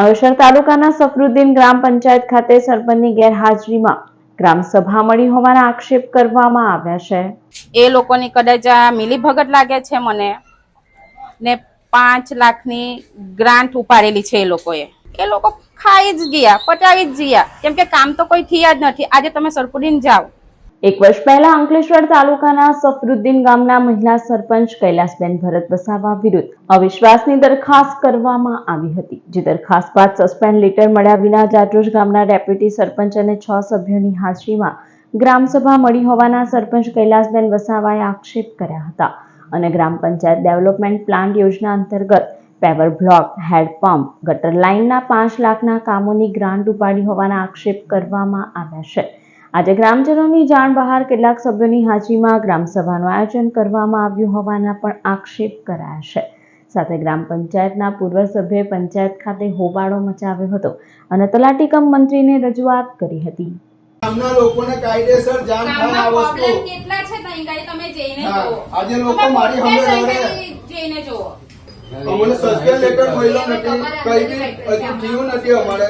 અંકલેશ્વર તાલુકાના સફરુદ્દીન ગ્રામ પંચાયત ખાતે સરપંચની ગેરહાજરીમાં ગ્રામ સભા મળી હોવાના આક્ષેપ કરવામાં આવ્યા છે. એ લોકોની કદાચ મિલીભગત લાગે છે મને, ને પાંચ લાખની ગ્રાન્ટ ઉપાડેલી છે એ લોકોએ. એ લોકો ખાઈ જ ગયા, પટાવી જ ગયા. કેમ કે કામ તો કોઈ થયા જ નથી. આજે તમે સરપુડીને જાઓ. એક વર્ષ પહેલા અંકલેશ્વર તાલુકાના સફરુદ્દીન ગામના મહિલા સરપંચ કૈલાસબેન ભરત વસાવા વિરુદ્ધ અવિશ્વાસની દરખાસ્ત કરવામાં આવી હતી, જે દરખાસ્ત બાદ સસ્પેન્ડ લેટર મળ્યા વિના જાટોજ ગામના ડેપ્યુટી સરપંચ અને છ સભ્યોની હાજરીમાં ગ્રામસભા મળી હોવાના સરપંચ કૈલાસબેન વસાવાએ આક્ષેપ કર્યા હતા અને ગ્રામ પંચાયત ડેવલપમેન્ટ પ્લાન્ટ યોજના અંતર્ગત પેવર બ્લોક હેન્ડપંપ ગટર લાઇનના પાંચ લાખના કામોની ગ્રાન્ટ ઉપાડી હોવાના આક્ષેપ કરવામાં આવ્યા છે. આજે ગ્રામજનોની જાણ બહાર કેટલાક સભ્યોની હાજરીમાં ગ્રામસભાનું આયોજન કરવામાં આવ્યું હોવાના પણ આક્ષેપ કરાયા છે. સાથે ગ્રામ પંચાયતના પૂર્વ સભ્યએ પંચાયત ખાતે હોબાળો મચાવ્યો હતો અને તલાટી કમ મંત્રીને રજૂઆત કરી હતી. ગામના લોકોને કાયદેસર જાણ થાય આ વસ્તુ. કેટલા છે તમે જઈને જુઓ. આજે લોકો મારી જઈને જુઓ. અમને સસ્પેન્ડ લેટર મળ્યો નથી કઈ બી હજુ થયું નથી અમારે.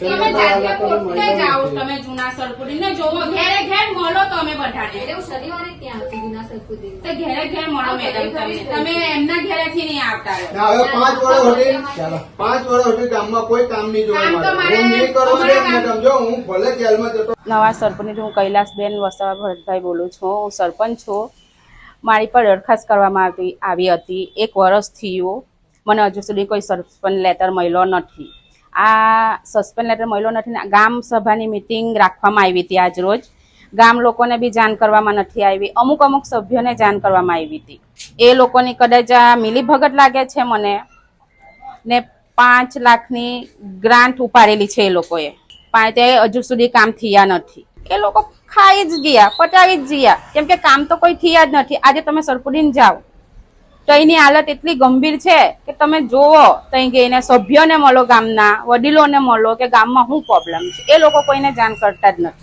તમે જાતે પોતે જાઓ તમે જૂના સરપુડીને જોવો ઘેરે ઘેર મળો તમે બધાને. એવું શનિવારે ત્યાં હતી વિના સરફુદ્દીન તો ઘેરે ઘેર મળો મેડમ તમે. તમે એમના ઘેરેથી નહીં આવતા હવે પાંચ વર્ષ સુધી પાંચ વર્ષ સુધી ગામમાં કોઈ કામ નહીં જોવા કામ તો મારે મારે હું નહીં કરવા દે મેડમ જો હું ભલે જેલમાં જતો નવા સરપંચ હું કૈલાસબેન વસાવા ભરતભાઈ બોલું છું હું સરપંચ છું. મારી પર દરખાસ્ત કરવામાં આવી આવી હતી. એક વર્ષ થયું. મને હજુ સુધી કોઈ સસ્પેન્ડ લેટર મળ્યો નથી. આ સસ્પેન્ડ લેટર મળ્યો નથી ગામ સભાની મિટિંગ રાખવામાં આવી હતી આજ રોજ. ગામ લોકોને બી જાણ કરવામાં નથી આવી. અમુક અમુક સભ્યોને જાણ કરવામાં આવી હતી. એ લોકોની કદાચ મિલીભગત લાગે છે મને ને પાંચ લાખની ગ્રાન્ટ ઉપાડેલી છે એ લોકોએ. પણ તે હજુ સુધી કામ થયા નથી. એ લોકો ખાઈ જ ગયા પટાવી જ ગયા. કેમ કે કામ તો કોઈ થયા જ નથી. આજે તમે સરપુડીને જાઓ. તો એની હાલત એટલી ગંભીર છે કે તમે જોવો ત્યાં ગઈને સભ્યોને મળો ગામના, વડીલોને મળો કે ગામમાં શું પ્રોબ્લેમ છે. એ લોકો કોઈને જાણ કરતા જ નથી.